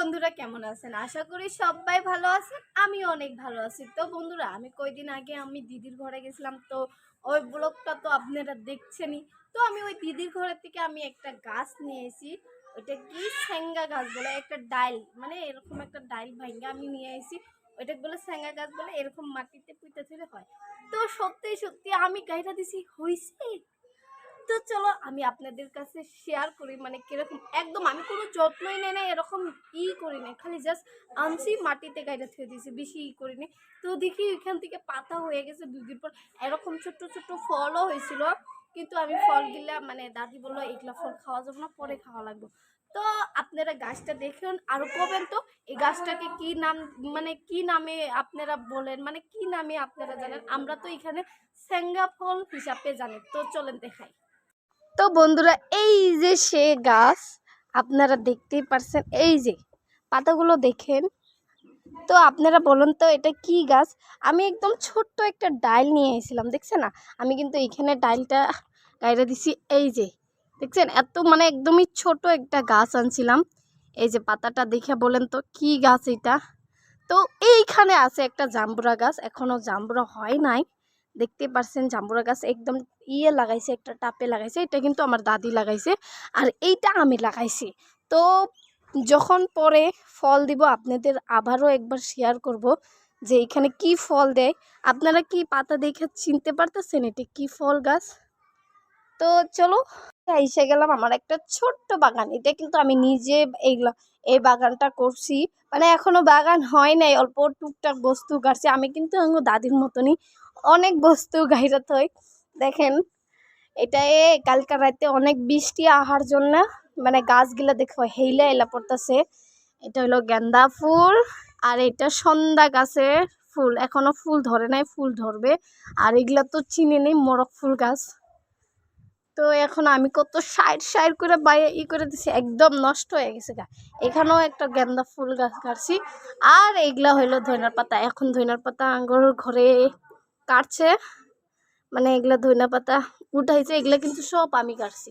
বন্ধুরা কেমন আছেন? আশা করি সবাই ভালো আছেন আমি অনেক ভালো আছি। তো বন্ধুরা, আমি কয়দিন আগে আমি দিদির ঘরে গেছিলাম, তো ওই ব্লগটা তো আপনারা দেখছেনই। তো আমি ওই দিদির ঘরের থেকে আমি একটা গাছ নিয়ে এসেছি, ওইটা কি স্যাঙ্গা গাছ বলে একটা ডাইল মানে এরকম একটা ডাইল ভাঙ্গা আমি নিয়ে এসেছি। ওইটা বলে স্যাঙ্গা গাছ বলে এরকম মাটিতে পুঁতে ফেলে হয়। তো সত্যি সত্যি আমি গাইটা দিছি হয়েছে তো চলো আমি আপনাদের কাছে শেয়ার করি মানে কীরকম, একদম আমি কোনো যত্নই নেই, না এরকম ই করি না খালি জাস্ট আনছি, মাটিতে গাইটা থুয়ে দিয়েছি, বেশি ই করি নি তো দেখি এখান থেকে পাতা হয়ে গেছে দুদিন পর, এরকম ছোট্ট ছোট্ট ফলও হয়েছিল, কিন্তু আমি ফল ফলগুলা মানে দাদি বলল, এগুলা ফল খাওয়া যাবে না, পরে খাওয়া লাগবে। তো আপনারা গাছটা দেখুন, আর কবেন তো, এই গাছটাকে কি নাম মানে কি নামে আপনারা বলেন মানে কি নামে আপনারা জানেন? আমরা তো এখানে স্যাঙ্গা ফল হিসাবে জানি, তো চলেন দেখাই। তো বন্ধুরা, এই যে সে গাছ, আপনারা দেখতেই পারছেন, এই যে পাতাগুলো দেখেন। তো আপনারা বলুন তো, এটা কি গাছ? আমি একদম ছোট্ট একটা ডাইল নিয়ে এসেছিলাম, দেখছেন না? আমি কিন্তু এখানে ডাইলটা গাইরে দিছি, এই যে, দেখছেন? এত মানে একদমই ছোট একটা গাছ আনছিলাম। এই যে পাতাটা দেখে বলেন তো, কি গাছ এটা? তো এইখানে আছে একটা জাম্বুরা গাছ, এখনও জাম্বুরা হয় নাই। দেখতে পারছেন জাম্বুরা গাছ একদম ইয়ে লাগাইছে, একটা টাপে লাগাইছে, এটা কিন্তু আমার দাদি লাগাইছে আর এইটা আমি লাগাইছি। তো যখন পরে ফল দিব, আপনাদের আবারও একবার শেয়ার করব যে এখানে কি ফল দেয়। আপনারা কি পাতা দেখে চিনতে পারতেছেন এটি কি ফল গাছ? তো চলো, এসে গেলাম আমার একটা ছোট্ট বাগান। এটা কিন্তু আমি নিজে এইগুলা, এই বাগানটা করছি। মানে এখনও বাগান হয় নাই, অল্প টুকটাক বস্তু গাড়ছি। আমি কিন্তু দাদির মতনই অনেক বস্তু গাইরাত হয় দেখেন এটা এ কালকা রাতে অনেক বৃষ্টি আহার জন্য মানে গাছগুলা দেখো হেইলা এলা পড়তেছে। এটা হলো গেন্দা ফুল আর এটা সন্ধ্যা গাছের ফুল। এখনও ফুল ধরে নাই, ফুল ধরবে। আর এগুলা তো চিনে নেই, মোরগ ফুল গাছ। তো এখন আমি কত সাইড সাইড করে বাইরে ই করে দিছি, একদম নষ্ট হয়ে গেছে গা। এখানেও একটা গেন্দা ফুল গাছ কাটছি। আর এইগুলা হইল ধইনার পাতা। এখন ধইনার পাতা আঙ্গুর ঘরে কাটছে। মানে এগুলা ধইনা পাতা উঠাইছে, এগুলা কিন্তু সব আমি কাটছি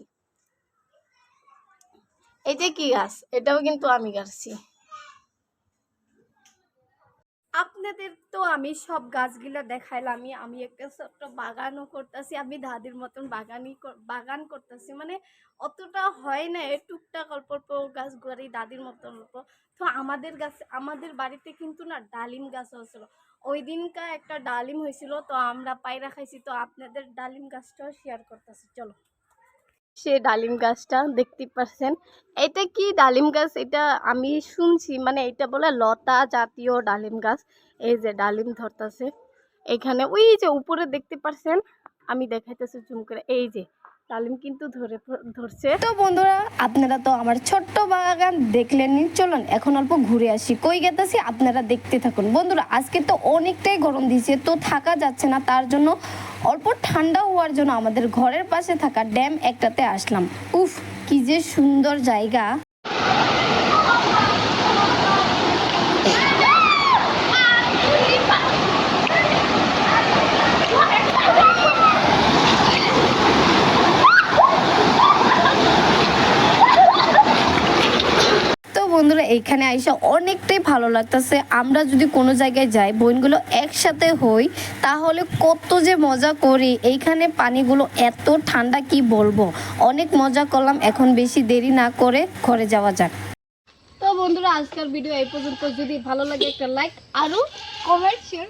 এটা কি গাছ, এটাও কিন্তু আমি কাটছি আপনাদের তো আমি সব গাছগুলা দেখাইলাম, আমি একটা ছোট্ট বাগানও করতেছি, আমি দাদির মতন বাগানই বাগান করতেছি মানে অতটা হয় না টুকটাক অল্প অল্প গাছ গড়ি দাদির মতন অল্প। তো আমাদের গাছ, আমাদের বাড়িতে কিন্তু না ডালিম গাছ হয়েছিল ওই দিনকা একটা ডালিম হয়েছিল, তো আমরা পায়রা খাইছি, তো আপনাদের ডালিম গাছটাও শেয়ার করতেছি, চলো। সে ডালিম গাছটা দেখতে পাচ্ছেন এটা কি ডালিম গাছ? এটা আমি শুনছি মানে এটা বলে লতা জাতীয় ডালিম গাছ। এই যে ডালিম ধরতেছে। এখানে ওই যে উপরে দেখতে পাচ্ছেন আমি দেখাইতেছি, জুম করে। এই যে ডালিম কিন্তু ধরে ধরছে। তো বন্ধুরা, আপনারা তো আমার ছোট্ট বাগান দেখলেন চলুন, এখন অল্প ঘুরে আসি। কই গেতেছি? আপনারা দেখতে থাকুন। বন্ধুরা, আজকে তো অনেকটাই গরম দিয়েছে তো থাকা যাচ্ছে না। তার জন্য অল্প ঠান্ডা হওয়ার জন্য আমাদের ঘরের পাশে থাকা ড্যাম একটাতে আসলাম। উফ, কি যে সুন্দর জায়গা তো বন্ধুরা এইখানে আইসা অনেকটাই ভালো লাগতেছে। আমরা যদি কোনো জায়গায় যাই বোনগুলো একসাথে হই, তাহলে কত যে মজা করি। এইখানে পানিগুলো এত ঠান্ডা, কি বলব? অনেক মজা করলাম। এখন বেশি দেরি না করে ঘরে যাওয়া যাক। তো বন্ধুরা, আজকের ভিডিও এই পর্যন্ত। যদি ভালো লাগে একটা লাইক আরও কমেন্ট শেয়ার